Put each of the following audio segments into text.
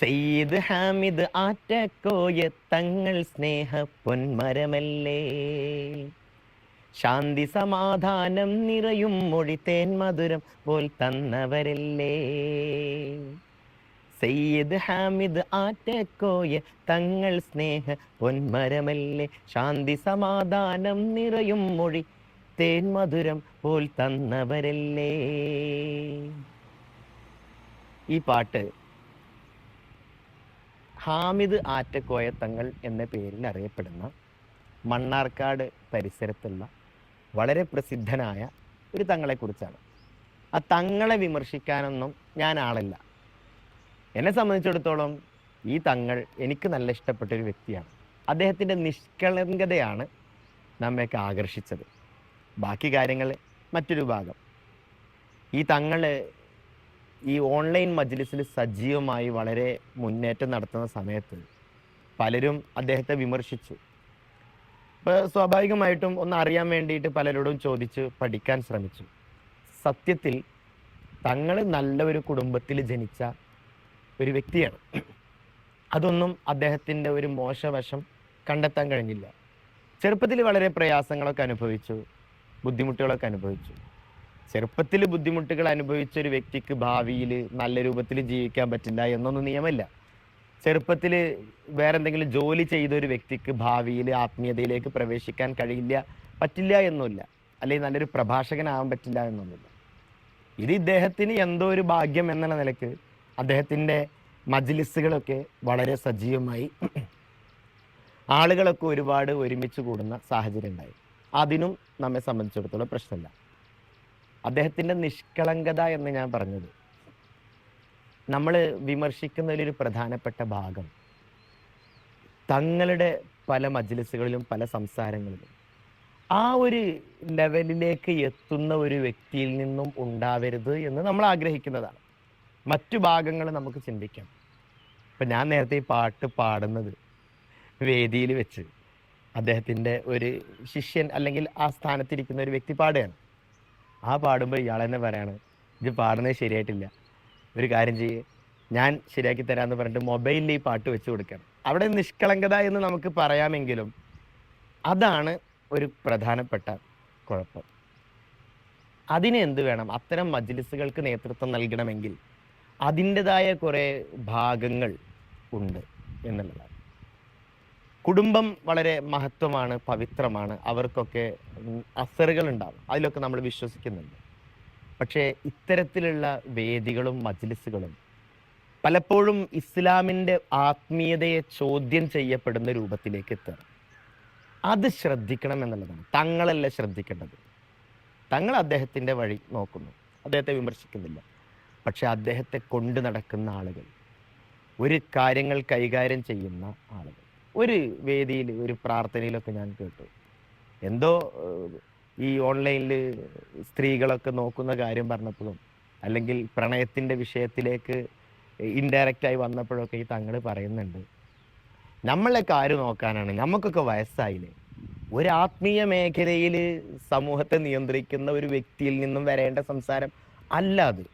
സെയ്ദ് ഹാമിദ് ആറ്റക്കോയ തങ്ങൾ സ്നേഹ പൊന്മരമല്ലേ. ശാന്തി സമാധാനം നിറയും മൊഴി തേൻ മധുരം പോൽ തന്നവരല്ലേ. സയ്യിദ് ഹാമിദ് ആറ്റക്കോയ തങ്ങൾ സ്നേഹ പൊന്മരമല്ലേ. ശാന്തി സമാധാനം നിറയും മൊഴി തേൻ മധുരം പോൽ തന്നവരല്ലേ. ഈ പാട്ട് ഹാമിദ് ആറ്റക്കോയ തങ്ങൾ എന്ന പേരിൽ അറിയപ്പെടുന്ന മണ്ണാർക്കാട് പരിസരത്തുള്ള വളരെ പ്രസിദ്ധനായ ഒരു തങ്ങളെക്കുറിച്ചാണ് ആ തങ്ങളെ വിമർശിക്കാനൊന്നും ഞാൻ ആളല്ല. എന്നെ സംബന്ധിച്ചിടത്തോളം ഈ തങ്ങൾ എനിക്ക് നല്ല ഇഷ്ടപ്പെട്ടൊരു വ്യക്തിയാണ്. അദ്ദേഹത്തിന്റെ നിഷ്കളങ്കതയാണ് നമ്മയൊക്കെ ആകർഷിച്ചത്. ബാക്കി കാര്യങ്ങൾ മറ്റൊരു ഭാഗം. ഈ തങ്ങൾ ഈ ഓൺലൈൻ മജ്ലിസിൽ സജീവമായി വളരെ മുന്നേറ്റം നടത്തുന്ന സമയത്ത് പലരും അദ്ദേഹത്തെ വിമർശിച്ചു. ഇപ്പോൾ സ്വാഭാവികമായിട്ടും ഒന്ന് അറിയാൻ വേണ്ടിയിട്ട് പലരോടും ചോദിച്ച് പഠിക്കാൻ ശ്രമിച്ചു. സത്യത്തിൽ തങ്ങൾ നല്ല ഒരു കുടുംബത്തിൽ ജനിച്ച ഒരു വ്യക്തിയാണ്. അതൊന്നും അദ്ദേഹത്തിന്റെ ഒരു മോശവശം കണ്ടെത്താൻ കഴിഞ്ഞില്ല. ചെറുപ്പത്തിൽ വളരെ പ്രയാസങ്ങളൊക്കെ അനുഭവിച്ചു ബുദ്ധിമുട്ടുകളൊക്കെ അനുഭവിച്ചു. ചെറുപ്പത്തിൽ ബുദ്ധിമുട്ടുകൾ അനുഭവിച്ച ഒരു വ്യക്തിക്ക് ഭാവിയിൽ നല്ല രൂപത്തിൽ ജീവിക്കാൻ പറ്റില്ല എന്നൊന്നും നിയമല്ല. ചെറുപ്പത്തിൽ വേറെ എന്തെങ്കിലും ജോലി ചെയ്ത ഒരു വ്യക്തിക്ക് ഭാവിയിൽ ആത്മീയതയിലേക്ക് പ്രവേശിക്കാൻ കഴിയില്ല പറ്റില്ല എന്നുമില്ല അല്ലെങ്കിൽ നല്ലൊരു പ്രഭാഷകനാകാൻ പറ്റില്ല എന്നൊന്നുമില്ല. ഇത് ഇദ്ദേഹത്തിന് എന്തോ ഒരു ഭാഗ്യം എന്നുള്ള നിലയ്ക്ക് അദ്ദേഹത്തിന്റെ മജ്ലിസുകളൊക്കെ വളരെ സജീവമായി ആളുകളൊക്കെ ഒരുപാട് ഒരുമിച്ച് കൂടുന്ന സാഹചര്യം ഉണ്ടായി അതിനും നമ്മെ സംബന്ധിച്ചിടത്തോളം പ്രശ്നമില്ല. അദ്ദേഹത്തിന്റെ നിഷ്കളങ്കത എന്ന് ഞാൻ പറഞ്ഞത്. നമ്മൾ വിമർശിക്കുന്നതിലൊരു പ്രധാനപ്പെട്ട ഭാഗം തങ്ങളുടെ പല മജ്ലിസുകളിലും പല സംസാരങ്ങളിലും ആ ഒരു ലെവലിലേക്ക് എത്തുന്ന ഒരു വ്യക്തിയിൽ നിന്നും ഉണ്ടാവരുത് എന്ന് നമ്മൾ ആഗ്രഹിക്കുന്നതാണ്. മറ്റു ഭാഗങ്ങൾ നമുക്ക് ചിന്തിക്കാം. ഇപ്പം ഞാൻ നേരത്തെ ഈ പാട്ട് പാടുന്നത് വേദിയിൽ വെച്ച് അദ്ദേഹത്തിന്റെ ഒരു ശിഷ്യൻ അല്ലെങ്കിൽ ആ സ്ഥാനത്തിരിക്കുന്ന ഒരു വ്യക്തി പാടുകയാണ്. ആ പാടുമ്പോൾ ഇയാൾ തന്നെ പറയാണ് ഇത് പാടുന്നത് ശരിയായിട്ടില്ല. ഒരു കാര്യം ചെയ്യേ. ഞാൻ ശരിയാക്കി തരാമെന്ന് പറഞ്ഞിട്ട് മൊബൈലിൽ ഈ പാട്ട് വെച്ച് കൊടുക്കണം. അവിടെ നിഷ്കളങ്കത എന്ന് നമുക്ക് പറയാമെങ്കിലും അതാണ് ഒരു പ്രധാനപ്പെട്ട കുഴപ്പം. അതിന് എന്ത് വേണം? അത്തരം മജ്ലിസുകൾക്ക് നേതൃത്വം നൽകണമെങ്കിൽ അതിന്റെതായ കുറേ ഭാഗങ്ങൾ ഉണ്ട് എന്നുള്ളതാണ്. കുടുംബം വളരെ മഹത്വമാണ് പവിത്രമാണ്. അവർക്കൊക്കെ അസറുകൾ ഉണ്ടാവും അതിലൊക്കെ നമ്മൾ വിശ്വസിക്കുന്നുണ്ട്. പക്ഷേ ഇത്തരത്തിലുള്ള വേദികളും മജ്ലിസുകളും പലപ്പോഴും ഇസ്ലാമിന്റെ ആത്മീയതയെ ചോദ്യം ചെയ്യപ്പെടുന്ന രൂപത്തിലേക്ക് എത്തുക. അത് ശ്രദ്ധിക്കണം എന്നുള്ളതാണ്. തങ്ങളല്ല ശ്രദ്ധിക്കേണ്ടത്. തങ്ങൾ അദ്ദേഹത്തിന്റെ വഴി നോക്കുന്നു. അദ്ദേഹത്തെ വിമർശിക്കുന്നില്ല. പക്ഷെ അദ്ദേഹത്തെ കൊണ്ടു നടക്കുന്ന ആളുകൾ ഒരു കാര്യങ്ങൾ കൈകാര്യം ചെയ്യുന്ന ആളുകൾ. ഒരു വേദിയിൽ ഒരു പ്രാർത്ഥനയിലൊക്കെ ഞാൻ കേട്ടു. എന്തോ ഈ ഓൺലൈനിൽ സ്ത്രീകളൊക്കെ നോക്കുന്ന കാര്യം പറഞ്ഞപ്പോഴും അല്ലെങ്കിൽ പ്രണയത്തിന്റെ വിഷയത്തിലേക്ക് ഇൻഡയറക്റ്റായി വന്നപ്പോഴൊക്കെ ഈ തങ്ങൾ പറയുന്നുണ്ട് നമ്മളൊക്കെ ആര് നോക്കാനാണ്? നമുക്കൊക്കെ വയസ്സായില്ലേ? ഒരു ആത്മീയ മേഖലയിൽ സമൂഹത്തെ നിയന്ത്രിക്കുന്ന ഒരു വ്യക്തിയിൽ നിന്നും വരേണ്ട സംസാരം അല്ല അത്.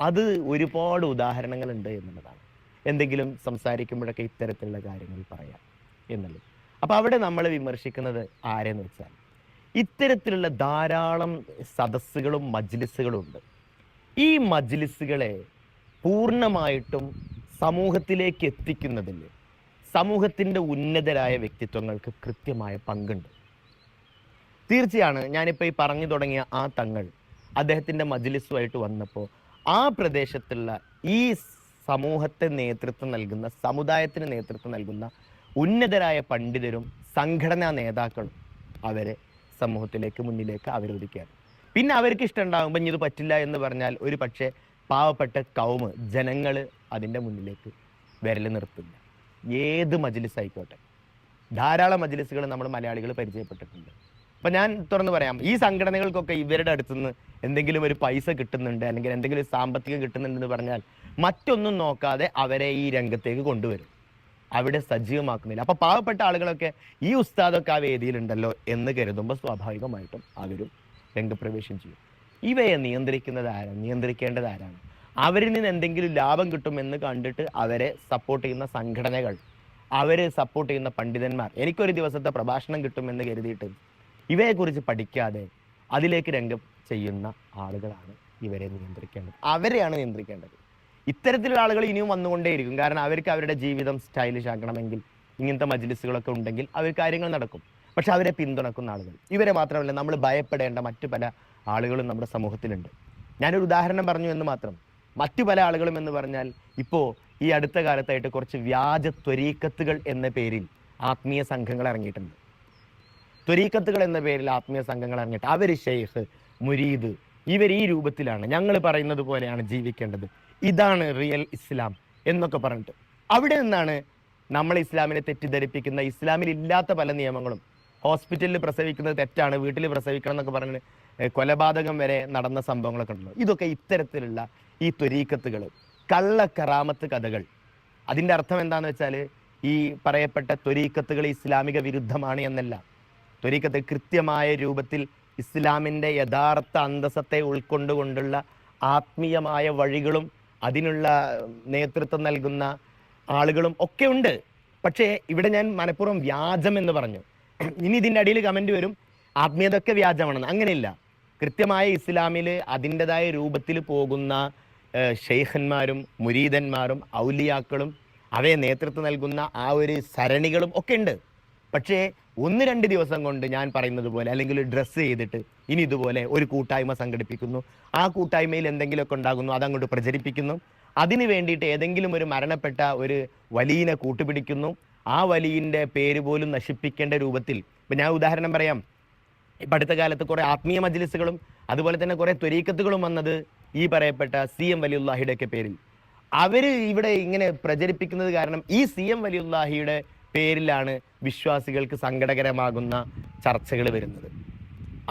അത് ഒരുപാട് ഉദാഹരണങ്ങളുണ്ട് എന്നുള്ളതാണ്. എന്തെങ്കിലും സംസാരിക്കുമ്പോഴൊക്കെ ഇത്തരത്തിലുള്ള കാര്യങ്ങൾ പറയാം. എന്നുള്ളത്. അപ്പോൾ അവിടെ നമ്മൾ വിമർശിക്കുന്നത് ആരെന്ന് വെച്ചാൽ ഇത്തരത്തിലുള്ള ധാരാളം സദസ്സുകളും മജ്ലിസുകളും ഉണ്ട്. ഈ മജ്ലിസുകളെ പൂർണമായിട്ടും സമൂഹത്തിലേക്ക് എത്തിക്കുന്നതിൽ സമൂഹത്തിന്റെ ഉന്നതരായ വ്യക്തിത്വങ്ങൾക്ക് കൃത്യമായ പങ്കുണ്ട്. തീർച്ചയാണ് ഞാനിപ്പോൾ ഈ പറഞ്ഞു തുടങ്ങിയ ആ തങ്ങൾ അദ്ദേഹത്തിന്റെ മജ്ലിസുമായിട്ട് വന്നപ്പോൾ ആ പ്രദേശത്തുള്ള ഈ സമൂഹത്തെ നേതൃത്വം നൽകുന്ന സമുദായത്തിന് നേതൃത്വം നൽകുന്ന ഉന്നതരായ പണ്ഡിതരും സംഘടനാ നേതാക്കളും അവരെ സമൂഹത്തിലേക്ക് മുന്നിലേക്ക് അവരൊതുക്കുകയാണ് പിന്നെ അവർക്ക് ഇഷ്ടമുണ്ടാകുമ്പോൾ ഇത് പറ്റില്ല എന്ന് പറഞ്ഞാൽ ഒരു പക്ഷേ പാവപ്പെട്ട കൗമ് ജനങ്ങൾ അതിന്റെ മുന്നിലേക്ക് വിരൽ നിർത്തില്ല ഏത് മജ്ലിസ് ആയിക്കോട്ടെ. ധാരാളം മജ്ലിസുകൾ നമ്മൾ മലയാളികൾ പരിചയപ്പെട്ടിട്ടുണ്ട്. അപ്പം ഞാൻ തുറന്ന് പറയാം ഈ സംഘടനകൾക്കൊക്കെ ഇവരുടെ അടുത്തുനിന്ന് എന്തെങ്കിലും ഒരു പൈസ കിട്ടുന്നുണ്ട് അല്ലെങ്കിൽ എന്തെങ്കിലും സാമ്പത്തികം കിട്ടുന്നുണ്ടെന്ന് പറഞ്ഞാൽ മറ്റൊന്നും നോക്കാതെ അവരെ ഈ രംഗത്തേക്ക് കൊണ്ടുവരും. അവിടെ സജീവമാക്കുന്നില്ല. അപ്പൊ പാവപ്പെട്ട ആളുകളൊക്കെ ഈ ഉസ്താദൊക്കെ ആ വേദിയിലുണ്ടല്ലോ എന്ന് കരുതുമ്പോൾ സ്വാഭാവികമായിട്ടും അവരും രംഗപ്രവേശം ചെയ്യും. ഇവയെ നിയന്ത്രിക്കുന്നത് ആരാണ്? നിയന്ത്രിക്കേണ്ടത് ആരാണ്? അവരിൽ നിന്ന് എന്തെങ്കിലും ലാഭം കിട്ടുമെന്ന് കണ്ടിട്ട് അവരെ സപ്പോർട്ട് ചെയ്യുന്ന സംഘടനകൾ അവരെ സപ്പോർട്ട് ചെയ്യുന്ന പണ്ഡിതന്മാർ എനിക്കൊരു ദിവസത്തെ പ്രഭാഷണം കിട്ടുമെന്ന് കരുതിയിട്ട് ഇവയെക്കുറിച്ച് പഠിക്കാതെ അതിലേക്ക് രംഗം ചെയ്യുന്ന ആളുകളാണ് ഇവരെ നിയന്ത്രിക്കേണ്ടത്. അവരെയാണ് നിയന്ത്രിക്കേണ്ടത്. ഇത്തരത്തിലുള്ള ആളുകൾ ഇനിയും വന്നുകൊണ്ടേയിരിക്കും. കാരണം അവർക്ക് അവരുടെ ജീവിതം സ്റ്റൈലിഷ് ആക്കണമെങ്കിൽ ഇങ്ങനത്തെ മജ്ലിസുകളൊക്കെ ഉണ്ടെങ്കിൽ അവർ കാര്യങ്ങൾ നടക്കും. പക്ഷെ അവരെ പിന്തുണക്കുന്ന ആളുകൾ. ഇവരെ മാത്രമല്ല നമ്മൾ ഭയപ്പെടേണ്ട മറ്റു പല ആളുകളും നമ്മുടെ സമൂഹത്തിലുണ്ട്. ഞാനൊരു ഉദാഹരണം പറഞ്ഞു എന്ന് മാത്രം. മറ്റു പല ആളുകളും എന്ന് പറഞ്ഞാൽ ഇപ്പോൾ ഈ അടുത്ത കാലത്തായിട്ട് കുറച്ച് വ്യാജ ത്വരീക്കത്തുകൾ എന്ന പേരിൽ ആത്മീയ സംഘങ്ങൾ ഇറങ്ങിയിട്ടുണ്ട്. ത്വരീക്കത്തുകൾ എന്ന പേരിൽ ആത്മീയ സംഘങ്ങൾ ഇറങ്ങിയിട്ട് അവർ ഷെയ്ഖ് മുരീദ് ഇവർ ഈ രൂപത്തിലാണ് ഞങ്ങൾ പറയുന്നത് പോലെയാണ് ജീവിക്കേണ്ടത്. ഇതാണ് റിയൽ ഇസ്ലാം എന്നൊക്കെ പറഞ്ഞിട്ട്. അവിടെ നിന്നാണ് നമ്മൾ ഇസ്ലാമിനെ തെറ്റിദ്ധരിപ്പിക്കുന്ന ഇസ്ലാമിൽ ഇല്ലാത്ത പല നിയമങ്ങളും. ഹോസ്പിറ്റലിൽ പ്രസവിക്കുന്നത് തെറ്റാണ് വീട്ടിൽ പ്രസവിക്കണം എന്നൊക്കെ പറഞ്ഞ് കൊലപാതകം വരെ നടന്ന സംഭവങ്ങളൊക്കെ ഉണ്ടല്ലോ. ഇതൊക്കെ ഇത്തരത്തിലുള്ള ഈ ത്വരീക്കത്തുകൾ കള്ളക്കറാമത്ത് കഥകൾ. അതിന്റെ അർത്ഥം എന്താണെന്ന് വെച്ചാൽ ഈ പറയപ്പെട്ട ത്വരീക്കത്തുകൾ ഇസ്ലാമിക വിരുദ്ധമാണ് എന്നല്ല. ത്വരീക്കത്ത് കൃത്യമായ രൂപത്തിൽ ഇസ്ലാമിന്റെ യഥാർത്ഥ അന്തസ്സത്തെ ഉൾക്കൊണ്ടുകൊണ്ടുള്ള ആത്മീയമായ വഴികളും അതിനുള്ള നേതൃത്വം നൽകുന്ന ആളുകളും ഒക്കെ ഉണ്ട്. പക്ഷേ ഇവിടെ ഞാൻ മനഃപൂർവം വ്യാജം എന്ന് പറഞ്ഞു. ഇനി ഇതിന്റെ അടിയിൽ കമന്റ് വരും. ആത്മീയതൊക്കെ വ്യാജമാണെന്ന്. അങ്ങനെയില്ല. കൃത്യമായ ഇസ്ലാമിൽ അതിന്റെതായ രൂപത്തിൽ പോകുന്ന ഷെയ്ഖന്മാരും മുരീദന്മാരും ഔലിയാക്കളും അവയെ നേതൃത്വം നൽകുന്ന ആ ഒരു സരണികളും ഒക്കെ ഉണ്ട്. പക്ഷേ ഒന്ന് രണ്ട് ദിവസം കൊണ്ട് ഞാൻ പറയുന്നത് പോലെ അല്ലെങ്കിൽ ഡ്രസ്സ് ചെയ്തിട്ട് ഇനി ഇതുപോലെ ഒരു കൂട്ടായ്മ സംഘടിപ്പിക്കുന്നു. ആ കൂട്ടായ്മയിൽ എന്തെങ്കിലുമൊക്കെ ഉണ്ടാകുന്നു അതങ്ങോട്ട് പ്രചരിപ്പിക്കുന്നു. അതിന് വേണ്ടിയിട്ട് ഏതെങ്കിലും ഒരു മരണപ്പെട്ട ഒരു വലിയനെ കൂട്ടുപിടിക്കുന്നു. ആ വലിയന്റെ പേര് പോലും നശിപ്പിക്കേണ്ട രൂപത്തിൽ ഇപ്പം ഞാൻ ഉദാഹരണം പറയാം. ഇപ്പം അടുത്ത കാലത്ത് കുറേ ആത്മീയ മജ്ലിസുകളും അതുപോലെ തന്നെ കുറേ ത്വരീക്കത്തുകളും വന്നത് ഈ പറയപ്പെട്ട സി എം വലിയുല്ലാഹിയുടെ ഒക്കെ പേരിൽ. അവർ ഇവിടെ ഇങ്ങനെ പ്രചരിപ്പിക്കുന്നത് കാരണം ഈ സി എം വലിയുല്ലാഹിയുടെ പേരിലാണ് വിശ്വാസികൾക്ക് സങ്കടകരമാകുന്ന ചർച്ചകൾ വരുന്നത്.